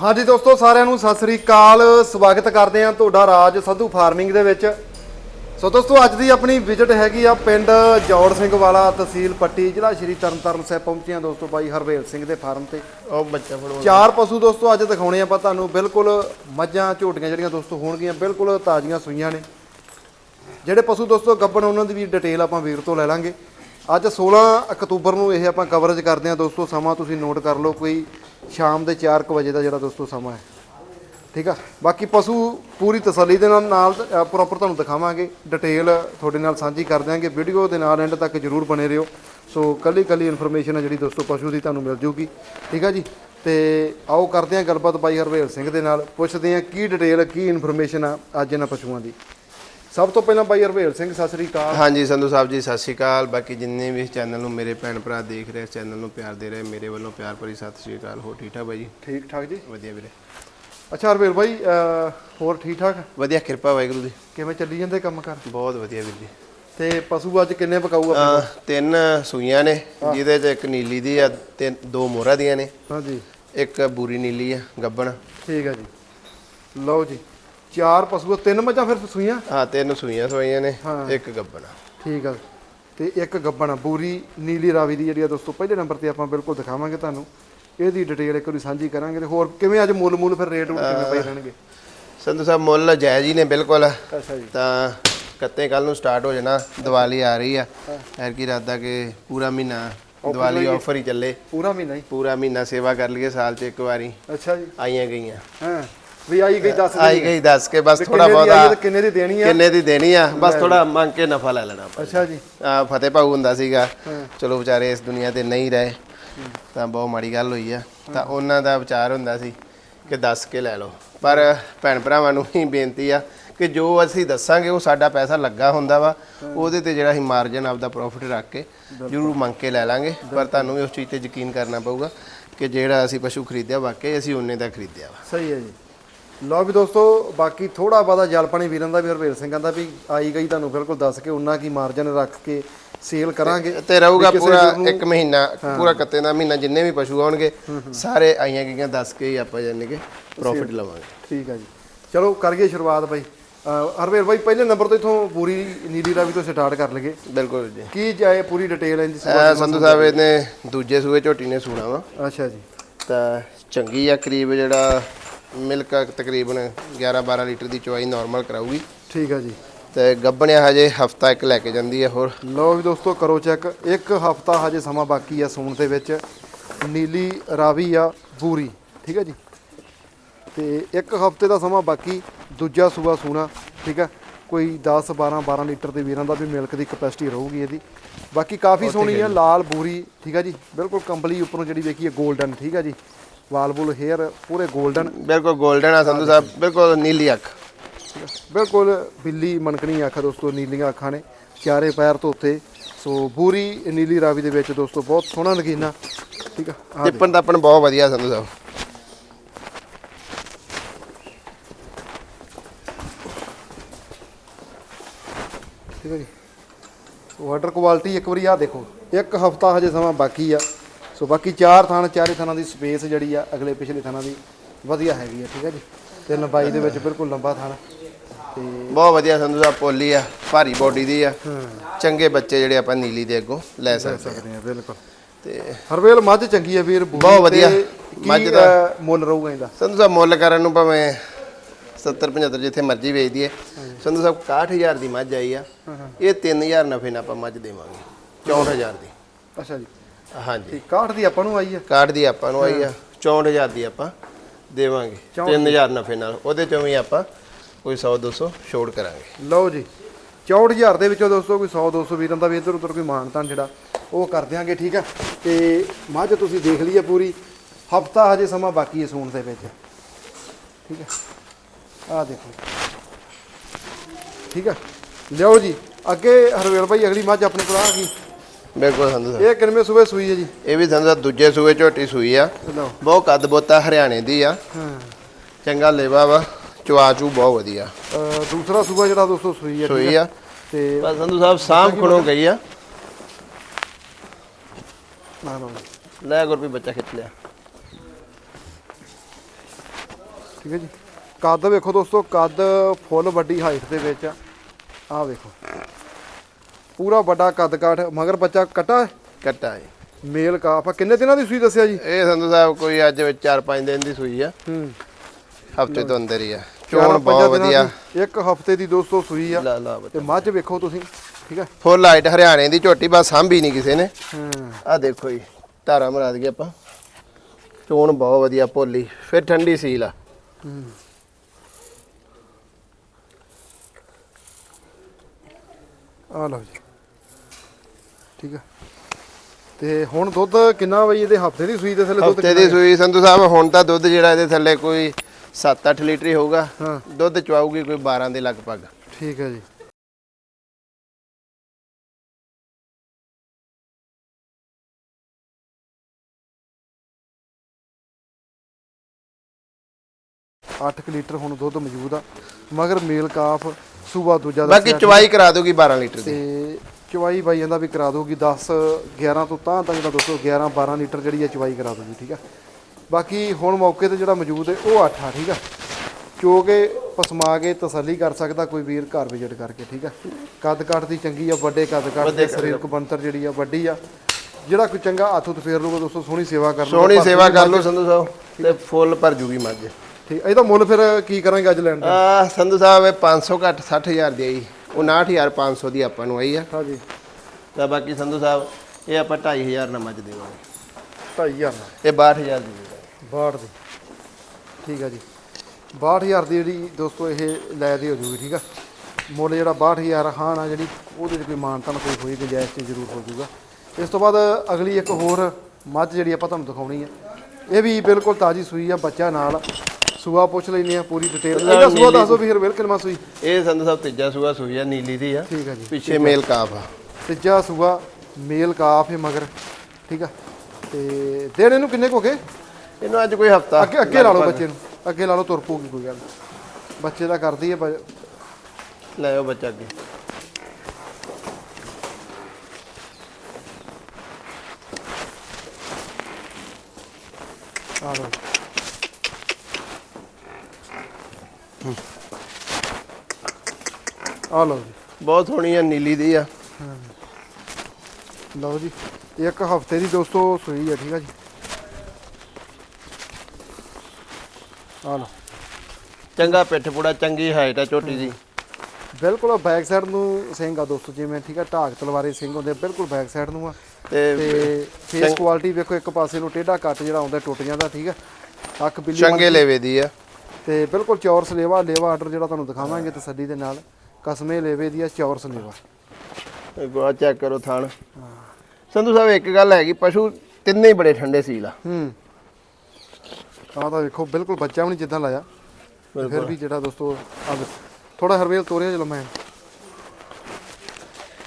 ਹਾਂਜੀ ਦੋਸਤੋ ਸਾਰਿਆਂ ਨੂੰ ਸਤਿ ਸ੍ਰੀ ਅਕਾਲ। ਸਵਾਗਤ ਕਰਦੇ ਹਾਂ ਤੁਹਾਡਾ ਰਾਜ ਸੰਧੂ ਫਾਰਮਿੰਗ ਦੇ ਵਿੱਚ। ਸੋ ਦੋਸਤੋ ਅੱਜ ਦੀ ਆਪਣੀ ਵਿਜ਼ਿਟ ਹੈਗੀ ਆ ਪਿੰਡ ਜੌੜ ਸਿੰਘ ਵਾਲਾ ਤਹਿਸੀਲ ਪੱਟੀ ਜ਼ਿਲ੍ਹਾ ਸ਼੍ਰੀ ਤਰਨਤਾਰਨ ਸਾਹਿਬ ਪਹੁੰਚੇ ਹਾਂ ਦੋਸਤੋ ਬਾਈ ਹਰਵੇਲ ਸਿੰਘ ਦੇ ਫਾਰਮ ਤੇ। ਉਹ ਬੱਚਾ ਫੜੋ। ਚਾਰ ਪਸ਼ੂ ਦੋਸਤੋ ਅੱਜ ਦਿਖਾਉਣੇ ਆਪਾਂ ਤੁਹਾਨੂੰ। ਬਿਲਕੁਲ ਮੱਝਾਂ ਝੋਟੀਆਂ ਜਿਹੜੀਆਂ ਦੋਸਤੋ ਹੋਣਗੀਆਂ ਬਿਲਕੁਲ ਤਾਜ਼ੀਆਂ ਸੂਈਆਂ ਨੇ। ਜਿਹੜੇ ਪਸ਼ੂ ਦੋਸਤੋ ਗੱਬਣ ਉਹਨਾਂ ਦੀ ਵੀ ਡਿਟੇਲ ਆਪਾਂ ਵੀਰ ਤੋਂ ਲੈ ਲਾਂਗੇ। ਅੱਜ 16 ਅਕਤੂਬਰ ਨੂੰ ਇਹ ਆਪਾਂ ਕਵਰੇਜ ਕਰਦੇ ਹਾਂ ਦੋਸਤੋ। ਸਮਾਂ ਤੁਸੀਂ ਨੋਟ ਕਰ ਲਓ ਕੋਈ ਸ਼ਾਮ ਦੇ 4:00 ਵਜੇ ਦਾ ਜਿਹੜਾ ਦੋਸਤੋ ਸਮਾਂ ਹੈ। ਠੀਕ ਆ? ਬਾਕੀ ਪਸ਼ੂ ਪੂਰੀ ਤਸੱਲੀ ਦੇ ਨਾਲ ਨਾਲ ਪ੍ਰੋਪਰ ਤੁਹਾਨੂੰ ਦਿਖਾਵਾਂਗੇ। ਡਿਟੇਲ ਤੁਹਾਡੇ ਨਾਲ ਸਾਂਝੀ ਕਰ ਦਿਆਂਗੇ। ਵੀਡੀਓ ਦੇ ਨਾਲ ਐਂਡ ਤੱਕ ਜਰੂਰ ਬਣੇ ਰਹੋ। ਸੋ ਕੱਲੀ ਕੱਲੀ ਇਨਫੋਰਮੇਸ਼ਨ ਹੈ ਜਿਹੜੀ ਦੋਸਤੋ ਪਸ਼ੂ ਦੀ ਤੁਹਾਨੂੰ ਮਿਲ ਜੂਗੀ। ਠੀਕ ਆ ਜੀ? ਤੇ ਆਓ ਕਰਦੇ ਹਾਂ ਗੱਲਬਾਤ ਬਾਈ ਹਰਵੇਲ ਸਿੰਘ ਦੇ ਨਾਲ। ਪੁੱਛਦੇ ਹਾਂ ਕੀ ਡਿਟੇਲ ਕੀ ਇਨਫੋਰਮੇਸ਼ਨ ਆ ਅੱਜ ਇਹਨਾਂ ਪਸ਼ੂਆਂ ਦੀ। ਸਭ ਤੋਂ ਪਹਿਲਾਂ ਬਾਈ ਹਰਵੇਲ ਸਿੰਘ ਸਤਿ ਸ੍ਰੀ ਅਕਾਲ। ਹਾਂਜੀ ਸੰਧੂ ਸਾਹਿਬ ਜੀ ਸਤਿ ਸ਼੍ਰੀ ਅਕਾਲ। ਬਾਕੀ ਜਿੰਨੇ ਵੀ ਇਸ ਚੈਨਲ ਨੂੰ ਮੇਰੇ ਭੈਣ ਭਰਾ ਦੇਖ ਰਹੇ ਇਸ ਚੈਨਲ ਨੂੰ ਪਿਆਰ ਦੇ ਰਹੇ ਮੇਰੇ ਵੱਲੋਂ ਪਿਆਰ ਭਰੀ ਸਤਿ ਸ਼੍ਰੀ ਅਕਾਲ। ਹੋ ਠੀਕ ਠਾਕ ਬਾਈ ਜੀ? ਠੀਕ ਠਾਕ ਜੀ। ਵਧੀਆ ਵੀਰੇ। ਅੱਛਾ ਹਰਵੇਲ ਬਾਈ ਹੋਰ ਠੀਕ ਠਾਕ? ਵਧੀਆ ਕਿਰਪਾ ਵਾਹਿਗੁਰੂ ਦੀ। ਕਿਵੇਂ ਚੱਲੀ ਜਾਂਦੇ ਕੰਮ ਕਰ? ਬਹੁਤ ਵਧੀਆ ਵੀਰ ਜੀ। ਤੇ ਪਸ਼ੂ ਅੱਜ ਕਿੰਨੇ ਪਕਾਊ ਆ ਅਹ, ਤਿੰਨ ਸੂਈਆਂ ਨੇ ਜਿਹਦੇ ਚ ਇੱਕ ਨੀਲੀ ਦੀ ਆ ਤੇ ਦੋ ਮੋਹਰਾ ਦੀਆਂ ਨੇ। ਹਾਂਜੀ। ਇੱਕ ਬੂਰੀ ਨੀਲੀ ਆ ਗੱਬਣ। ਠੀਕ ਹੈ ਜੀ। ਲਓ ਜੀ। ਚਾਰ ਪਸ਼ੂ ਆ, ਤਿੰਨ ਮੱਝਾਂ ਫਿਰ ਸੂਈਆਂ? ਹਾਂ ਤਿੰਨ ਸੂਈਆਂ ਸੋਈਆਂ ਨੇ। ਇੱਕ ਗੱਬਣ ਠੀਕ ਆ। ਤੇ ਇੱਕ ਗੱਬਣ ਬੂਰੀ ਨੀਲੀ ਰਾਵੀ ਦੀ ਜਿਹੜੀ ਆ ਦੋਸਤੋ ਪਹਿਲੇ ਨੰਬਰ ਤੇ ਆਪਾਂ ਬਿਲਕੁਲ ਦਿਖਾਵਾਂਗੇ ਤੁਹਾਨੂੰ। ਇਹਦੀ ਡਿਟੇਲ ਇੱਕ ਵਾਰੀ ਸਾਂਝੀ ਕਰਾਂਗੇ ਤੇ ਹੋਰ ਕਿਵੇਂ ਅੱਜ ਮੁੱਲ ਮੁੱਲ ਫਿਰ ਰੇਟ ਕਿਵੇਂ ਪਏ ਰਹਿਣਗੇ? ਸੰਧੂ ਸਾਹਿਬ ਮੁੱਲ ਜਾਇਜ਼ ਹੀ ਨੇ ਬਿਲਕੁਲ। ਅੱਛਾ ਜੀ। ਤਾਂ ਕੱਤੇ ਕੱਲ ਨੂੰ ਸਟਾਰਟ ਹੋ ਜਾਣਾ ਦੀਵਾਲੀ ਆ ਰਹੀ ਆ। ਐਰ ਕੀ ਇਰਾਦਾ ਕਿ ਪੂਰਾ ਮਹੀਨਾ ਦੀਵਾਲੀ ਆਫਰ ਹੀ ਚੱਲੇ। ਪੂਰਾ ਮਹੀਨਾ ਹੀ। ਪੂਰਾ ਮਹੀਨਾ ਸੇਵਾ ਕਰ ਲਈਏ ਸਾਲ 'ਚ ਇੱਕ ਵਾਰੀ। ਅੱਛਾ ਜੀ। ਆਈਆਂ ਗਈਆਂ। ਹਾਂ। ਵੀ ਆਈ ਗਈ 10 ਆਈ ਗਈ ਦੱਸ ਕੇ ਬਸ ਥੋੜਾ ਬਹੁਤਾ ਕਿੰਨੇ ਦੀ ਦੇਣੀ ਆ? ਕਿੰਨੇ ਦੀ ਦੇਣੀ ਆ? ਬਸ ਥੋੜਾ ਮੰਗ ਕੇ ਨਫਾ ਲੈ ਲੈਣਾ ਅੱਛਾ ਜੀ। ਆ ਫਤਿਹ ਭਾਊ ਹੁੰਦਾ ਸੀਗਾ। ਚਲੋ ਵਿਚਾਰੇ ਇਸ ਦੁਨੀਆ ਤੇ ਨਹੀਂ ਰਹੇ ਤਾਂ ਬਹੁਤ ਮਾੜੀ ਗੱਲ ਹੋਈ ਆ। ਤਾਂ ਉਹਨਾਂ ਦਾ ਵਿਚਾਰ ਹੁੰਦਾ ਸੀ ਕਿ ਦੱਸ ਕੇ ਲੈ ਲਓ। ਪਰ ਭੈਣ ਭਰਾਵਾਂ ਨੂੰ ਹੀ ਬੇਨਤੀ ਆ ਕਿ ਜੋ ਅਸੀਂ ਦੱਸਾਂਗੇ ਉਹ ਸਾਡਾ ਪੈਸਾ ਲੱਗਾ ਹੁੰਦਾ ਵਾ। ਉਹਦੇ ਤੇ ਜਿਹੜਾ ਅਸੀਂ ਮਾਰਜਨ ਆਪਦਾ ਪ੍ਰੋਫਿਟ ਰੱਖ ਕੇ ਜ਼ਰੂਰ ਮੰਗ ਕੇ ਲੈ ਲਾਂਗੇ। ਪਰ ਤੁਹਾਨੂੰ ਵੀ ਉਸ ਚੀਜ਼ ਤੇ ਯਕੀਨ ਕਰਨਾ ਪਊਗਾ ਕਿ ਜਿਹੜਾ ਅਸੀਂ ਪਸ਼ੂ ਖਰੀਦਿਆ ਵਾਕਈ ਅਸੀਂ ਉਹਨੇ ਦਾ ਖਰੀਦਿਆ ਵਾ। ਸਹੀ ਹੈ ਜੀ। ਲਓ ਵੀ ਦੋਸਤੋ ਬਾਕੀ ਥੋੜਾ ਬਾਦਾ ਜਲ ਪਾਣੀ ਵੀਰਾਂ ਦਾ ਵੀ ਹਰਵੇਲ ਸਿੰਘਾਂ ਦਾ ਵੀ ਆਈ ਗਈ ਤੁਹਾਨੂੰ ਬਿਲਕੁਲ ਦੱਸ ਕੇ ਉਹਨਾਂ ਕੀ ਮਾਰਜਨ ਰੱਖ ਕੇ ਸੇਲ ਕਰਾਂਗੇ। ਤੇ ਰਹੂਗਾ ਵੀ ਪੂਰਾ ਵੀਰ ਨੂੰ- ਇੱਕ ਮਹੀਨਾ ਪੂਰਾ ਕੱਤੇ ਦਾ ਮਹੀਨਾ ਜਿੰਨੇ ਵੀ ਪਸ਼ੂ ਆਉਣਗੇ ਸਾਰੇ ਆਈਆਂ ਗਈਆਂ ਦੱਸ ਕੇ ਹੀ ਆਪਾਂ ਜਾਨੀ ਕਿ ਪ੍ਰੋਫਿਟ ਲਵਾਂਗੇ। ਠੀਕ ਹੈ ਜੀ। ਚਲੋ ਕਰੀਏ ਸ਼ੁਰੂਆਤ ਬਾਈ। ਅਹ ਹਰਵੇਲ ਬਾਈ ਪਹਿਲੇ ਨੰਬਰ ਤੋਂ ਇਥੋਂ ਪੂਰੀ ਨੀਲੀ ਰਾਵੀ ਤੋਂ ਸਟਾਰਟ ਕਰ ਲਈਏ। ਬਿਲਕੁਲ ਜੀ। ਕੀ ਜਾਏ ਪੂਰੀ ਡਿਟੇਲ ਹੈ ਜੀ ਸੰਧੂ ਸਾਹਿਬ ਇਹਨੇ ਦੂਜੇ ਸੂਏ ਝੋਟੀ ਨੇ ਸੂਣਾ ਵਾ। ਅੱਛਾ ਜੀ। ਤਾਂ ਚੰਗੀ ਆ ਕਰੀਬ ਜਿਹੜਾ ਮਿਲਕ ਤਕਰੀਬਨ 11 12 ਲੀਟਰ ਦੀ ਚੁਆਈ ਨਾਰਮਲ ਕਰਾਊਗੀ। ਠੀਕ ਹੈ ਜੀ। ਤੇ ਗੱਬਣਿਆ ਹਜੇ ਹਫਤਾ ਇੱਕ ਲੈ ਕੇ ਜਾਂਦੀ ਆ ਹੋਰ। ਲਓ ਵੀ ਦੋਸਤੋ ਕਰੋ ਚੈੱਕ ਇੱਕ ਹਫਤਾ ਹਜੇ ਸਮਾਂ ਬਾਕੀ ਆ ਸੂਣ ਦੇ ਵਿੱਚ। ਨੀਲੀ ਰਾਵੀ ਆ ਬੂਰੀ। ਠੀਕ ਹੈ ਜੀ। ਤੇ ਇੱਕ ਹਫ਼ਤੇ ਦਾ ਸਮਾਂ ਬਾਕੀ ਦੂਜਾ ਸੂਆ ਸੂਣਾ। ਠੀਕ ਹੈ ਕੋਈ 10 12 12 ਲੀਟਰ ਦੇ ਵੀਰਾਂ ਦਾ ਵੀ ਮਿਲਕ ਦੀ ਕਪੈਸਿਟੀ ਰਹੂਗੀ ਇਹਦੀ। ਬਾਕੀ ਕਾਫੀ ਸੋਹਣੀ ਆ ਲਾਲ ਬੂਰੀ। ਠੀਕ ਹੈ ਜੀ। ਬਿਲਕੁਲ ਕੰਬਲੀ ਉੱਪਰੋਂ ਜਿਹੜੀ ਵੇਖੀ ਹੈ 골ਡਨ ਠੀਕ ਹੈ ਜੀ। ਵਾਲ ਬੁਲ ਹੇਅਰ ਪੂਰੇ 골ਡਨ ਬਿਲਕੁਲ 골ਡਨ ਆ ਸੰਧੂ ਸਾਹਿਬ ਬਿਲਕੁਲ ਨੀਲੀ ਅੱਖ। ਬਿਲਕੁਲ ਬਿੱਲੀ ਮਨਕਣੀ ਅੱਖਾਂ ਦੋਸਤੋ ਨੀਲੀਆਂ ਅੱਖਾਂ ਨੇ। ਚਾਰੇ ਪੈਰ ਧੋਤੇ ਸੋ ਬੂਰੀ ਨੀਲੀ ਰਾਵੀ ਦੇ ਵਿੱਚ ਦੋਸਤੋ ਬਹੁਤ ਸੋਹਣਾ ਨਗੀਨਾ। ਠੀਕ ਆ ਟਿੱਪਣ ਤਾਪਣ ਬਹੁਤ ਵਧੀਆ ਸੰਧੂ ਸਾਹਿਬ। ਠੀਕ ਹੈ ਜੀ। ਵਾਟਰ ਕੁਆਲਿਟੀ ਇੱਕ ਵਾਰੀ ਆ ਦੇਖੋ। ਇੱਕ ਹਫਤਾ ਹਜੇ ਸਮਾਂ ਬਾਕੀ ਆ। ਸੋ ਬਾਕੀ ਚਾਰ ਥਾਂ ਚਾਰੇ ਥਾਂ ਦੀ ਸਪੇਸ ਜਿਹੜੀ ਆ ਅਗਲੇ ਪਿਛਲੇ ਥਾਂ ਦੀ ਵਧੀਆ ਹੈਗੀ ਆ ਠੀਕ ਹੈ ਜੀ? ਤੇ ਲੰਬਾਈ ਦੇ ਵਿੱਚ ਬਿਲਕੁਲ ਲੰਬਾ ਥਾਂ ਤੇ ਬਹੁਤ ਵਧੀਆ ਸੰਧੂ ਸਾਹਿਬ ਪੋਲੀ ਆ ਭਾਰੀ ਬੋਡੀ ਦੀ ਆ। ਚੰਗੇ ਬੱਚੇ ਜਿਹੜੇ ਆਪਾਂ ਨੀਲੀ ਦੇ ਅੱਗੋਂ ਲੈ ਸਕਦੇ ਆ। ਬਿਲਕੁਲ। ਤੇ ਹਰਵੇਲ ਮੱਝ ਚੰਗੀ ਆ ਵੀਰ ਬਹੁਤ ਵਧੀਆ। ਮੱਝ ਦਾ- ਮੁੱਲ ਰਹੂਗਾ ਇਹਦਾ? ਸੰਧੂ ਸਾਹਿਬ ਮੁੱਲ ਕਰਨ ਨੂੰ ਭਾਵੇਂ 70 75 ਜਿੱਥੇ ਮਰਜ਼ੀ ਵੇਚ ਦਈਏ। ਸੰਧੂ ਸਾਹਿਬ 61000 ਦੀ ਮੱਝ ਆਈ ਆ। ਇਹ 3000 ਨਫੇ ਨਾਲ ਆਪਾਂ ਮੱਝ ਦੇਵਾਂਗੇ 64000 ਦੀ। ਅੱਛਾ ਜੀ। ਹਾਂਜੀ। ਠੀਕ ਕਾਠ ਦੀ ਆਪਾਂ ਨੂੰ ਆਈ ਆ? ਕਾਰਡ ਦੀ ਆਪਾਂ ਨੂੰ ਆਈ ਆ। 64000 ਦੀ ਆਪਾਂ ਦੇਵਾਂਗੇ। 3000 ਨਫੇ ਨਾਲ। ਉਹਦੇ ਚੋਂ ਵੀ ਆਪਾਂ ਕੋਈ 100 200 ਛੋੜ ਕਰਾਂਗੇ। ਲਓ ਜੀ। 64000 ਦੇ ਵਿੱਚੋਂ ਦੋਸਤੋ ਕੋਈ 100 200 ਵੀਰਾਂ ਦਾ ਵੀ ਇੱਧਰ ਉੱਧਰ ਕੋਈ ਮਾਨਤਾਨ ਜਿਹੜਾ ਉਹ ਕਰ ਦਿਆਂਗੇ ਠੀਕ ਆ? ਤੇ ਮੱਝ ਤੁਸੀਂ ਦੇਖ ਲਈ ਆ ਪੂਰੀ। ਹਫਤਾ ਹਜੇ ਸਮਾਂ ਬਾਕੀ ਹੈ ਸੂਣ ਦੇ ਵਿੱਚ। ਠੀਕ ਆ? ਆ ਦੇਖੋ ਠੀਕ ਆ? ਲਿਓ ਜੀ। ਅੱਗੇ ਹਰਵੇਲ ਭਾਈ ਅਗਲੀ ਮੱਝ ਆਪਣੇ ਕੋਲ ਆ ਗਈ। ਬਿਲਕੁਲ ਸੰਧੂ ਸਾਹਿਬ। ਇਹ ਕਿੰਨਵੇਂ ਸੂਬੇ ਸੂਈ ਹੈ ਜੀ? ਇਹ ਵੀ ਸੰਧੂ ਸਾਹਿਬ ਦੂਜੇ ਸੂਏ ਝੋਟੀ ਸੂਈ ਆ। ਲਓ ਬਹੁਤ ਕੱਦ ਬੋਤਾ ਹਰਿਆਣੇ ਦੀ ਆ। ਹਾਂ। ਚੰਗਾ ਲੇਵਾ ਵਾ। ਚੁਆਚੂ ਬਹੁਤ ਵਧੀਆ। ਦੂਸਰਾ ਸੂਬਾ ਜਿਹੜਾ ਦੋਸਤੋ ਸੂਈ ਹੈ ਠੀਕ ਸੂਈ ਆ। ਤੇ ਬਸ ਸੰਧੂ ਸਾਹਿਬ ਸਾਂਭ ਖਣੋ ਗਈ ਆ। ਲੈ ਗੁਰਪੀ ਬੱਚਾ ਖਿੱਚ ਲਿਆ। ਠੀਕ ਹੈ ਜੀ। ਕੱਦ ਵੇਖੋ ਦੋਸਤੋ ਕੱਦ ਫੁੱਲ ਵੱਡੀ ਹਾਈਟ ਦੇ ਵਿੱਚ ਆ। ਵੇਖੋ। ਪੂਰਾ ਵੱਡਾ ਕੱਦ ਕਾਠ ਮਗਰ ਬੱਚਾ ਕਟਾ ਕੱਟਾ ਹੈ। ਮੇਲ ਕਾਫ ਆ ਕਿੰਨੇ ਦਿਨਾਂ ਦੀ ਸੂਈ ਦੱਸਿਆ ਜੀ? ਇਹ ਸੰਧੂ ਸਾਹਿਬ ਕੋਈ ਅੱਜ ਵਿੱਚ 4-5 ਦਿਨ ਦੀ ਸੂਈ ਆ। ਹੂੰ। ਹਫ਼ਤੇ ਤੋਂ ਅੰਦਰ ਹੀ ਆ। ਚੋਣ ਬਹੁਤ ਵਧੀਆ। ਇੱਕ ਹਫ਼ਤੇ ਦੀ ਦੋਸਤੋ ਸੂਈ ਆ। ਲਾ ਲਾ ਤੇ ਮੱਝ ਵੇਖੋ ਤੁਸੀਂ ਠੀਕ ਹੈ ਫੁੱਲ ਲਾਈਟ ਹਰਿਆਣੇ ਦੀ ਝੋਟੀ ਬਸ ਸਾਂਭੀ ਨਹੀਂ ਕਿਸੇ ਨੇ। ਹਾਂ। ਆ ਦੇਖੋ ਜੀ ਧਾਰਾ ਮਰਾ ਦਈਏ ਆਪਾਂ। ਚੋਣ ਬਹੁਤ ਵਧੀਆ ਭੋਲੀ। ਫਿਰ ਠੰਡੀ ਸੀਲ ਆ। ਆ ਲਓ ਜੀ। ਠੀਕ ਹੈ ਤੇ ਹੁਣ ਦੁੱਧ ਕਿੰਨਾ ਬਈ ਇਹਦੇ ਹਫ਼ਤੇ ਦੀ ਸੂਈ ਦੇ ਥੱਲੇ ਦੁੱਧ ਹਫ਼ਤੇ ਦੀ ਸੂਈ ਸੰਧੂ ਸਾਹਿਬ ਹੁਣ ਤਾਂ ਦੁੱਧ ਜਿਹੜਾ ਇਹਦੇ ਥੱਲੇ ਕੋਈ 7-8 ਲੀਟਰ ਹੀ ਹੋਊਗਾ। ਹਾਂ। ਦੁੱਧ ਚਵਾਊਗੀ ਕੋਈ 12 ਦੇ ਲਗਭਗ। ਠੀਕ ਹੈ ਜੀ। ਅੱਠ ਕੁ ਲੀਟਰ ਹੁਣ ਦੁੱਧ ਮੌਜੂਦ ਆ। ਮਗਰ ਮੇਲ ਕਾਫ ਸੂਬਾ ਦੂਜਾ ਬਾਕੀ ਦੱਸਿਆ ਚਵਾਈ ਕਰਾ ਦੂਗੀ 12 ਲੀਟਰ ਦੀ। ਤੇ ਚਵਾਈ ਬਾਈ ਜਾਂਦਾ ਵੀ ਕਰਾ ਦੋਗੀ 10 11 ਤੋਂ ਤਾਂ ਤੱਕ ਦਾ ਦੋਸਤੋ 11 12 ਲੀਟਰ ਜਿਹੜੀ ਆ ਚਵਾਈ ਕਰਾ ਦੋਗੀ ਠੀਕ ਆ? ਬਾਕੀ ਹੁਣ ਮੌਕੇ ਤੇ ਜਿਹੜਾ ਮੌਜੂਦ ਹੈ ਉਹ 8 ਆ ਠੀਕ ਆ? ਚੋ ਕੇ ਪਸਮਾ ਕੇ ਤਸੱਲੀ ਕਰ ਸਕਦਾ ਕੋਈ ਵੀਰ ਘਰ ਵਿਜ਼ਿਟ ਕਰਕੇ ਠੀਕ ਆ? ਕੱਦ ਕੱਟ ਦੀ ਚੰਗੀ ਆ ਵੱਡੇ ਕੱਦ ਕੱਟ ਦੇ ਸਰੀਰਕ ਬਣਤਰ ਜਿਹੜੀ ਆ ਵੱਡੀ ਆ। ਜਿਹੜਾ ਕੋਈ ਚੰਗਾ ਹੱਥ ਉੱਤ ਫੇਰ ਲੂਗਾ ਦੋਸਤੋ ਸੋਹਣੀ ਸੇਵਾ ਕਰ ਲੂਗਾ ਸੋਹਣੀ ਸੇਵਾ ਕਰ। ਲਓ ਸੰਧੂ ਸਾਹਿਬ ਤੇ ਫੁੱਲ ਭਰ ਜੂਗੀ ਮੱਝ। ਠੀਕ ਇਹਦਾ ਮੁੱਲ ਫਿਰ ਕੀ ਕਰਾਂਗੇ ਅੱਜ ਲੈਣ ਦਾ? ਸੰਧੂ ਸਾਹਿਬ ਇਹ 500 ਘੱਟ 60000 ਦੀ ਆਈ। 59500 ਦੀ ਆਪਾਂ ਨੂੰ ਆਈ ਆ। ਹਾਂਜੀ। ਤਾਂ ਬਾਕੀ ਸੰਧੂ ਸਾਹਿਬ ਇਹ ਆਪਾਂ 2500 ਨਾਲ ਮੱਝ ਦੇਵਾਂਗੇ। 2500 ਦਾ ਇਹ 62000 ਦੀ ਦੇਵਾਂਗੇ। 62 ਦੀ। ਠੀਕ ਆ ਜੀ। 62000 ਦੀ ਜਿਹੜੀ ਦੋਸਤੋ ਇਹ ਲੈ ਦੀ ਹੋ ਜੂਗੀ ਠੀਕ ਆ? ਮੁੱਲ ਜਿਹੜਾ 62000 ਹਾਂ ਨਾ ਜਿਹੜੀ ਉਹਦੇ 'ਚ ਕੋਈ ਮਾਨਤਾਨ ਕੋਈ ਹੋਈ ਗੁੰਜਾਇਸ਼ ਤੇ ਜ਼ਰੂਰ ਹੋ ਜੂਗਾ। ਇਸ ਤੋਂ ਬਾਅਦ ਅਗਲੀ ਇੱਕ ਹੋਰ ਮੱਝ ਜਿਹੜੀ ਆਪਾਂ ਤੁਹਾਨੂੰ ਦਿਖਾਉਣੀ ਆ। ਇਹ ਵੀ ਬਿਲਕੁਲ ਤਾਜੀ ਸੂਈ ਆ ਬੱਚਾ ਨਾਲ। ਸੂਆ ਪੁੱਛ ਲੈਨੇ ਆ ਪੂਰੀ ਡਿਟੇਲ ਇਹਦਾ ਸੂਆ ਦੱਸੋ ਵੀ ਫਿਰ ਬਿਲਕੁਲ ਮਾ ਸੂਈ? ਇਹ ਸੰਧੂ ਸਾਹਿਬ ਤੀਜਾ ਸੂਆ ਸੂਈ ਆ ਨੀਲੀ ਦੀ ਆ। ਠੀਕ ਆ ਜੀ। ਪਿੱਛੇ ਮੇਲ ਕਾਫ ਆ। ਤੀਜਾ ਸੂਆ ਮੇਲ ਕਾਫ ਹੈ ਮਗਰ। ਠੀਕ ਆ। ਤੇ ਦਿਨ ਇਹਨੂੰ ਕਿੰਨੇ ਕੁ ਹੋ ਗਏ? ਇਹਨੂੰ ਅੱਜ ਕੋਈ ਹਫਤਾ। ਅੱਗੇ ਅੱਗੇ ਲਾ ਲਓ ਬੱਚੇ ਨੂੰ। ਅੱਗੇ ਲਾ ਲਓ ਤੁਰ ਪਊਗੀ ਕੋਈ ਗੱਲ ਨੀ। ਬੱਚੇ ਦਾ ਕਰਦੀ ਹੈ ਲੈ ਆਓ ਬੱਚਾ ਅੱਗੇ। ਆ ਲਓ। ਆ ਲਓ ਜੀ। ਬਹੁਤ ਸੋਹਣੀ ਆ ਨੀਲੀ ਦੀ ਆ। ਲਓ ਜੀ ਇੱਕ ਹਫ਼ਤੇ ਦੀ ਦੋਸਤੋ ਸੂਈ ਹੈ ਠੀਕ ਆ ਜੀ। ਆ ਲਓ। ਚੰਗਾ ਪਿੱਠ ਪੂੜਾ ਚੰਗੀ ਹਾਈਟ ਆ ਝੋਟੀ ਦੀ। ਬਿਲਕੁਲ ਬੈਕ ਸਾਈਡ ਨੂੰ ਸਿੰਘ ਆ ਦੋਸਤੋ ਜਿਵੇਂ ਠੀਕ ਆ ਢਾਕ ਤਲਵਾਰੇ ਸਿੰਘ ਹੁੰਦੇ ਆ, ਬਿਲਕੁਲ ਬੈਕ ਸਾਈਡ ਨੂੰ ਆ। ਤੇ ਤੇ ਫੇਸ ਕੁਆਲਿਟੀ ਵੇਖੋ ਇੱਕ ਪਾਸੇ ਨੂੰ ਟੇਢਾ ਕੱਟ ਜਿਹੜਾ ਆਉਂਦਾ ਟੁੱਟ ਜਾਂਦਾ ਠੀਕ ਆ। ਅੱਖ ਬਿੱਲੀ ਚੰਗੇ ਲੇਵੇ ਦੀ ਆ। ਤੇ ਬਿਲਕੁਲ ਚੌਰਸ ਲੇਵਾ ਲੇਵਾ ਆਰਡਰ ਜਿਹੜਾ ਤੁਹਾਨੂੰ ਦਿਖਾਵਾਂਗੇ ਤਸੱਲੀ ਦੇ ਨਾਲ ਕਸਮੇ ਲੇਵੇ ਦੀ ਆ ਚੌਰਸ ਲੇਵਾ ਗੋਆ ਚੈੱਕ ਕਰੋ ਥਾਣ। ਸੰਧੂ ਸਾਹਿਬ ਇੱਕ ਗੱਲ ਹੈਗੀ ਪਸ਼ੂ ਤਿੰਨੇ ਹੀ ਬੜੇ ਠੰਡੇ ਸੀਲ ਆ। ਹੂੰ। ਆਹ ਤਾਂ ਵੇਖੋ ਬਿਲਕੁਲ ਬੱਚਾ ਵੀ ਨਹੀਂ ਜਿੱਦਾਂ ਲਾਇਆ। ਫਿਰ ਵੀ ਜਿਹੜਾ ਦੋਸਤੋ ਆ ਥੋੜਾ ਹਰਵੇਲ ਤੋਰਿਆ ਚਲੋ ਮੈਂ।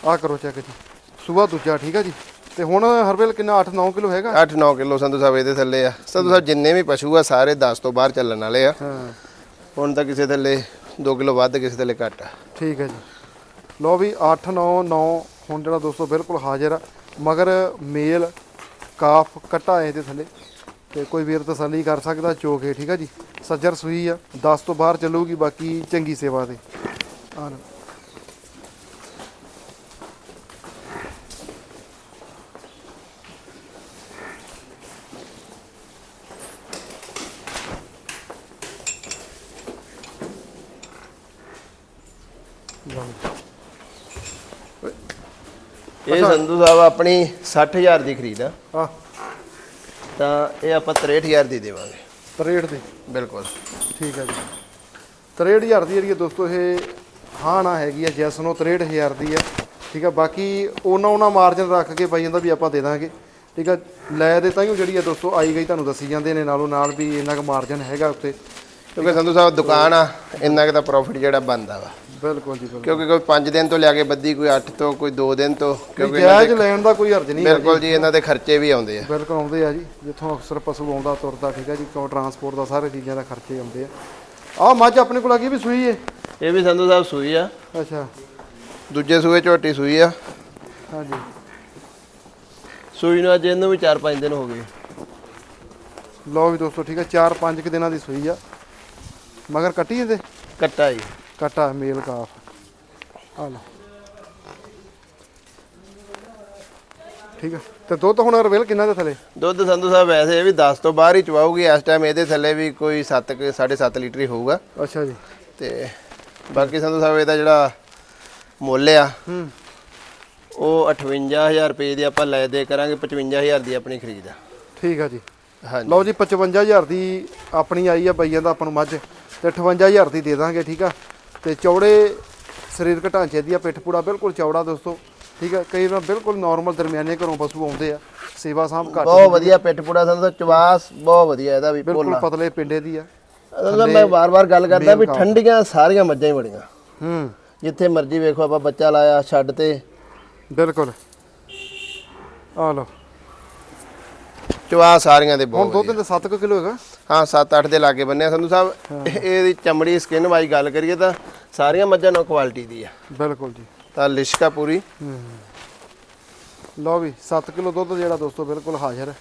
ਆ ਕਰੋ ਚੈੱਕ ਜੀ। ਸੂਆ ਦੂਜਾ ਠੀਕ ਆ ਜੀ? ਤੇ ਹੁਣ ਹਰਵੇਲ ਕਿੰਨਾ 8-9 ਕਿਲੋ ਹੈਗਾ? 8-9 ਕਿਲੋ ਸੰਧੂ ਸਾਹਿਬ ਇਹਦੇ ਥੱਲੇ ਆ। ਸੰਧੂ ਸਾਹਿਬ ਜਿੰਨੇ ਵੀ ਪਸ਼ੂ ਆ ਸਾਰੇ 10 ਤੋਂ ਬਾਹਰ ਚੱਲਣ ਵਾਲੇ ਆ। ਹਾਂ। ਹੁਣ ਤਾਂ ਕਿਸੇ ਥੱਲੇ 2 ਕਿਲੋ ਵੱਧ ਕਿਸੇ ਥੱਲੇ ਘੱਟ ਆ। ਠੀਕ ਹੈ ਜੀ। ਲੋ ਵੀ 8 9 9 ਹੁਣ ਜਿਹੜਾ ਦੋਸਤੋ ਬਿਲਕੁਲ ਹਾਜ਼ਰ ਆ। ਮਗਰ ਮੇਲ ਕਾਫ ਕਟਾ ਇਹਦੇ ਥੱਲੇ। ਤੇ ਕੋਈ ਵੀਰ ਤਸੱਲੀ ਕਰ ਸਕਦਾ ਚੋਕੇ ਠੀਕ ਆ ਜੀ? ਸੱਜਰ ਸੂਈ ਆ 10 ਤੋਂ ਬਾਹਰ ਚੱਲੂਗੀ ਬਾਕੀ ਚੰਗੀ ਸੇਵਾ ਤੇ। ਆ ਲਓ। ਲਓ ਜੀ। ਇਹ ਸੰਧੂ ਸਾਹਿਬ ਆਪਣੀ 60000 ਦੀ ਖਰੀਦ ਆ। ਤਾਂ ਇਹ ਆਪਾਂ 63000 ਦੀ ਦੇਵਾਂਗੇ। 63 ਦੀ? ਬਿਲਕੁਲ। ਠੀਕ ਹੈ ਜੀ। 63000 ਦੀ ਜਿਹੜੀ ਹੈ ਦੋਸਤੋ ਇਹ ਹਾਂ ਨਾ ਹੈਗੀ ਆ ਜੈਸ ਨੂੰ 63000 ਦੀ ਆ ਠੀਕ ਆ ਬਾਕੀ ਉਹਨਾਂ ਉਹਨਾਂ ਮਾਰਜਨ ਰੱਖ ਕੇ ਪਾਈ ਜਾਂਦਾ ਵੀ ਆਪਾਂ ਦੇ ਦਾਂਗੇ। ਠੀਕ ਆ ਲੈ ਦੇ ਤਾਂ ਹੀ ਜਿਹੜੀ ਆ ਦੋਸਤੋ ਆਈ ਗਈ ਤੁਹਾਨੂੰ ਦੱਸੀ ਜਾਂਦੇ ਨੇ ਨਾਲੋਂ ਨਾਲ ਵੀ ਇੰਨਾ ਕੁ ਮਾਰਜਨ ਹੈਗਾ ਉੱਤੇ। ਕਿਉਂਕਿ ਸੰਧੂ ਸਾਹਿਬ ਦੁਕਾਨ ਆ ਇੰਨਾ ਕੁ ਦਾ ਪ੍ਰੋਫਿਟ ਜਿਹੜਾ ਬਣਦਾ ਵਾ। ਬਿਲਕੁਲ ਜੀ ਬਿਲਕੁਲ। ਕਿਉਂਕਿ ਕੋਈ 5 ਦਿਨ ਤੋਂ ਲਿਆ ਕੇ ਬੱਦੀ ਕੋਈ 8 ਤੋਂ ਕੋਈ 2 ਦਿਨ ਤੋਂ ਕਿਉਂਕਿ ਜਾਇਜ਼ ਲੈਣ ਦਾ ਕੋਈ ਹਰਜ ਨਹੀਂ ਹੈ ਬਿਲਕੁਲ ਜੀ। ਇਹਨਾਂ ਦੇ ਖਰਚੇ ਵੀ ਆਉਂਦੇ ਆ। ਬਿਲਕੁਲ ਆਉਂਦੇ ਆ ਜੀ ਜਿੱਥੋਂ ਅਕਸਰ ਪਸ਼ੂ ਆਉਂਦਾ ਤੁਰਦਾ ਠੀਕ ਹੈ ਜੀ ਕਿਉਂ ਟਰਾਂਸਪੋਰਟ ਦਾ ਸਾਰੇ ਚੀਜ਼ਾਂ ਦਾ ਖਰਚੇ ਆਉਂਦੇ ਆ। ਆਹ ਮੱਝ ਆਪਣੇ ਕੋਲ ਆ ਗਈ ਵੀ ਸੂਈ ਏ? ਇਹ ਵੀ ਸੰਧੂ ਸਾਹਿਬ ਸੂਈ ਆ। ਅੱਛਾ। ਦੂਜੇ ਸੂਏ ਝੋਟੀ ਸੂਈ ਆ। ਹਾਂਜੀ। ਸੂਈ ਨੂੰ ਅੱਜ ਇਹਨੂੰ ਵੀ 4-5 ਦਿਨ ਹੋ ਗਏ। ਲਓ ਵੀ ਦੋਸਤੋ ਠੀਕ ਹੈ 4-5 ਕਿ ਦਿਨਾਂ ਦੀ ਸੂਈ ਆ। ਮਗਰ ਕੱਟੀ ਇਹਦੇ? ਕੱਟਾ ਜੀ। ਕਟਾ ਮੇਲ ਕਾਫ ਆ ਲਓ ਠੀਕ ਆ ਤੇ ਦੁੱਧ ਹੁਣ ਰਵੇਲ ਕਿੰਨਾ ਦੇ ਥਲੇ ਦੁੱਧ ਸੰਧੂ ਸਾਹਿਬ ਵੈਸੇ ਇਹ ਵੀ 10 ਤੋਂ ਬਾਹਰ ਹੀ ਚਵਾਉਗੀ ਇਸ ਟਾਈਮ ਇਹਦੇ ਥੱਲੇ ਵੀ ਕੋਈ 7 7.5 ਲੀਟਰ ਹੀ ਹੋਊਗਾ ਅੱਛਾ ਜੀ ਤੇ ਬਾਕੀ ਸੰਧੂ ਸਾਹਿਬ ਇਹਦਾ ਜਿਹੜਾ ਮੁੱਲ ਆ ਹੂੰ ਉਹ 58000 ਰੁਪਏ ਦੀ ਆਪਾਂ ਲੈ ਦੇ ਕਰਾਂਗੇ 55000 ਦੀ ਆਪਣੀ ਖਰੀਦ ਆ ਠੀਕ ਆ ਜੀ ਹਾਂਜੀ ਲਓ ਜੀ 55000 ਦੀ ਆਪਣੀ ਆਈ ਆ ਬਈਆਂ ਦਾ ਆਪਾਂ ਨੂੰ ਮੱਝ ਤੇ 58000 ਦੀ ਦੇ ਦਾਂਗੇ ਠੀਕ ਆ ਤੇ ਚੌੜੇ ਸਰੀਰਕ ਢਾਂਚੇ ਦੀ ਆ ਪਿੱਠ ਪੂੜਾ ਬਿਲਕੁਲ ਚੌੜਾ ਦੋਸਤੋ ਠੀਕ ਆ ਕਈ ਵਾਰ ਬਿਲਕੁਲ ਨਾਰਮਲ ਦਰਮਿਆਨੇ ਘਰੋਂ ਪਸ਼ੂ ਆਉਂਦੇ ਆ ਸੇਵਾ ਸਾਂਭ ਘੱਟ ਬਹੁਤ ਵਧੀਆ ਪਿੱਠ ਪੂੜਾ ਸਾਹਿਬ ਚਵਾਸ ਬਹੁਤ ਵਧੀਆ ਇਹਦਾ ਵੀ ਬਿਲਕੁਲ ਪਤਲੇ ਪਿੰਡੇ ਦੀ ਆ। ਅਸਲ ਮੈਂ ਵਾਰ-ਵਾਰ ਗੱਲ ਕਰਦਾ ਵੀ ਠੰਡੀਆਂ ਸਾਰੀਆਂ ਮੱਝਾਂ ਹੀ ਬੜੀਆਂ। ਹੂੰ। ਜਿੱਥੇ ਮਰਜ਼ੀ ਵੇਖੋ ਆਪਾਂ ਬੱਚਾ ਲਾਇਆ ਛੱਡ ਤੇ। ਬਿਲਕੁਲ। ਆ ਲਓ। ਚਵਾ ਸਾਰੀਆਂ ਦੇ ਹੁਣ ਬਹੁਤ ਦੁੱਧ ਦੇ 7 ਕਿਲੋ ਹੈਗਾ? ਹਾਂ 7-8 ਦੇ ਲਾਗੇ ਬੰਨੇ ਸੰਧੂ ਸਾਹਿਬ ਇਹਦੀ ਚਮੜੀ ਸਕਿਨ ਵਾਈ ਗੱਲ ਕਰੀਏ ਤਾਂ ਸਾਰੀਆਂ ਮੱਝਾਂ ਨਾਲ ਕੁਆਲਿਟੀ ਦੀ ਆ। ਬਿਲਕੁਲ ਜੀ। ਤਾਂ ਲਿਸ਼ਕਾ ਪੂਰੀ। ਲਓ ਵੀ 7 ਕਿਲੋ ਦੁੱਧ ਜਿਹੜਾ ਦੋਸਤੋ ਬਿਲਕੁਲ ਹਾਜ਼ਰ ਹੈ।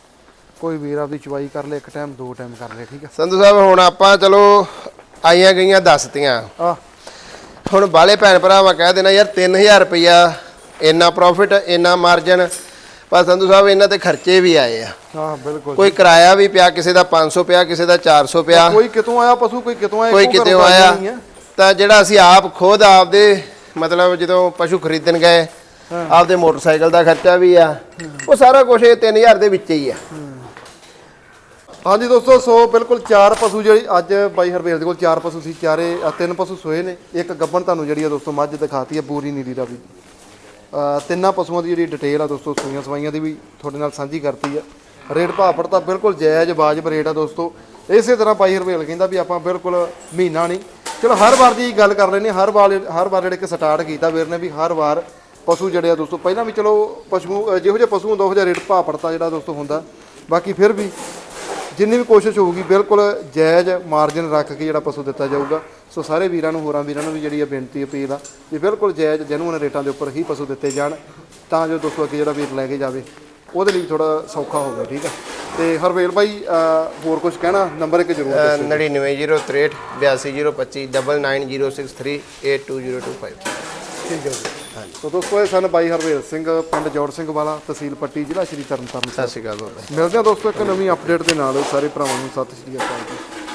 ਕੋਈ ਵੀਰ ਆਪਦੀ ਚਵਾਈ ਕਰ ਲੇ ਇੱਕ ਟਾਈਮ ਦੋ ਟਾਈਮ ਕਰ ਲੇ ਠੀਕ ਹੈ ਸੰਧੂ ਸਾਹਿਬ ਹੁਣ ਆਪਾਂ ਚਲੋ ਆਈਆਂ ਗਈਆਂ ਦੱਸਤੀਆਂ ਆ ਹੁਣ ਬਾਲੇ ਭੈਣ ਭਰਾਵਾਂ ਕਹਿ ਦੇਣਾ ਯਾਰ 3000 ਰੁਪਇਆ ਇੰਨਾ ਪ੍ਰੋਫਿਟ ਇੰਨਾ ਮਾਰਜਨ ਪਰ ਸੰਧੂ ਸਾਹਿਬ ਇਹਨਾਂ ਤੇ ਖਰਚੇ ਵੀ ਆਏ ਆ। ਹਾਂ ਬਿਲਕੁਲ ਕੋਈ ਕਿਰਾਇਆ ਵੀ ਪਿਆ ਕਿਸੇ ਦਾ 500 ਪਿਆ ਕਿਸੇ ਦਾ 400 ਪਿਆ। ਕੋਈ ਕਿਤੋਂ ਆਇਆ ਪਸ਼ੂ ਕੋਈ ਕਿਤੋਂ ਆਇਆ ਕੋਈ ਕਿਤੇ ਆਇਆ। ਤਾਂ ਜਿਹੜਾ ਅਸੀਂ ਆਪ ਖੁਦ ਆਪਦੇ ਮਤਲਬ ਜਦੋਂ ਪਸ਼ੂ ਖਰੀਦਣ ਗਏ ਆਪਦੇ ਮੋਟਰਸਾਈਕਲ ਦਾ ਖਰਚਾ ਵੀ ਆ। ਉਹ ਸਾਰਾ ਕੁਝ ਇਹ 3000 ਦੇ ਵਿੱਚ ਹੀ ਆ। ਹਾਂਜੀ ਦੋਸਤੋ ਸੋ ਬਿਲਕੁਲ ਚਾਰ ਪਸ਼ੂ ਜਿਹੜੀ ਅੱਜ ਬਾਈ ਹਰਵੇਲ ਦੇ ਕੋਲ ਚਾਰ ਪਸ਼ੂ ਸੀ ਚਾਰੇ ਤਿੰਨ ਪਸ਼ੂ ਸੋਏ ਨੇ। ਇੱਕ ਗੱਬਣ ਤੁਹਾਨੂੰ ਜਿਹੜੀ ਆ ਦੋਸਤੋ ਮੱਝ ਦਿਖਾਤੀ ਹੈ ਪੂਰੀ ਨੀਲੀ ਦਾ ਵੀ ਤਿੰਨਾਂ ਪਸ਼ੂਆਂ ਦੀ ਜਿਹੜੀ ਡਿਟੇਲ ਆ ਦੋਸਤੋ, ਸੂਈਆਂ ਸਵਾਈਆਂ ਦੀ ਵੀ ਤੁਹਾਡੇ ਨਾਲ ਸਾਂਝੀ ਕਰਤੀ ਆ। ਰੇਟ ਭਾਪੜ ਤਾਂ ਬਿਲਕੁਲ ਜਾਇਜ਼ ਵਾਜਬ ਰੇਟ ਆ ਦੋਸਤੋ। ਇਸੇ ਤਰ੍ਹਾਂ ਭਾਈ ਹਰਵੇਲ ਕਹਿੰਦਾ ਵੀ ਆਪਾਂ ਬਿਲਕੁਲ ਮਹੀਨਾ ਨਹੀਂ। ਚਲੋ, ਹਰ ਵਾਰ ਦੀ ਗੱਲ ਕਰ ਲੈਨੇ ਹਰ ਵਾਰ ਹਰ ਵਾਰ ਜਿਹੜੇ ਕਿ ਸਟਾਰਟ ਕੀਤਾ ਵੀਰ ਨੇ ਵੀ ਹਰ ਵਾਰ ਪਸ਼ੂ ਜਿਹੜੇ ਆ ਦੋਸਤੋ, ਪਹਿਲਾਂ ਵੀ ਚਲੋ ਪਸ਼ੂ ਜਿਹੋ ਜਿਹੇ ਪਸ਼ੂ ਹੁੰਦਾ, ਉਹ ਜਿਹਾ ਰੇਟ ਭਾਪੜ ਤਾਂ ਜਿਹੜਾ ਦੋਸਤੋ ਹੁੰਦਾ। ਬਾਕੀ ਫਿਰ ਵੀ ਜਿੰਨੀ ਵੀ ਕੋਸ਼ਿਸ਼ ਹੋਊਗੀ, ਬਿਲਕੁਲ ਜਾਇਜ਼ ਮਾਰਜਨ ਰੱਖ ਕੇ ਜਿਹੜਾ ਪਸ਼ੂ ਦਿੱਤਾ ਜਾਊਗਾ। ਸੋ ਸਾਰੇ ਵੀਰਾਂ ਨੂੰ ਹੋਰਾਂ ਵੀਰਾਂ ਨੂੰ ਵੀ ਜਿਹੜੀ ਆ ਬੇਨਤੀ ਅਪੀਲ ਆ ਵੀ ਬਿਲਕੁਲ ਜਾਇਜ਼ ਜੈਨੂਨ ਰੇਟਾਂ ਦੇ ਉੱਪਰ ਹੀ ਪਸ਼ੂ ਦਿੱਤੇ ਜਾਣ ਤਾਂ ਜੋ ਦੋਸਤੋ ਅੱਗੇ ਜਿਹੜਾ ਵੀਰ ਲੈ ਕੇ ਜਾਵੇ ਉਹਦੇ ਲਈ ਥੋੜਾ ਸੌਖਾ ਹੋਵੇ ਠੀਕ ਆ? ਤੇ ਹਰਵੇਲ ਭਾਈ ਹੋਰ ਕੁਝ ਕਹਿਣਾ? ਨੰਬਰ ਇੱਕ ਜ਼ਰੂਰ ਦੱਸੋ। 99063 82025 99063 82025 ਠੀਕ ਹੈ ਜੀ। ਸੋ ਦੋਸਤੋ ਇਹ ਸਨ ਬਾਈ ਹਰਵੇਲ ਸਿੰਘ ਪਿੰਡ ਜੋੜ ਸਿੰਘ ਵਾਲਾ ਤਹਿਸੀਲ ਪੱਟੀ ਜ਼ਿਲ੍ਹਾ ਸ਼੍ਰੀ ਤਰਨਤਾਰਨ ਸਤਿ ਸ਼੍ਰੀ ਅਕਾਲ ਮਿਲਦੇ ਹਾਂ ਦੋਸਤੋ ਇੱਕ ਨਵੀਂ ਅਪਡੇਟ ਦੇ ਨਾਲ। ਸਾਰੇ ਭਰਾਵਾਂ ਨੂੰ ਸਤਿ ਸ਼੍ਰੀ ਅਕਾਲ ਜੀ।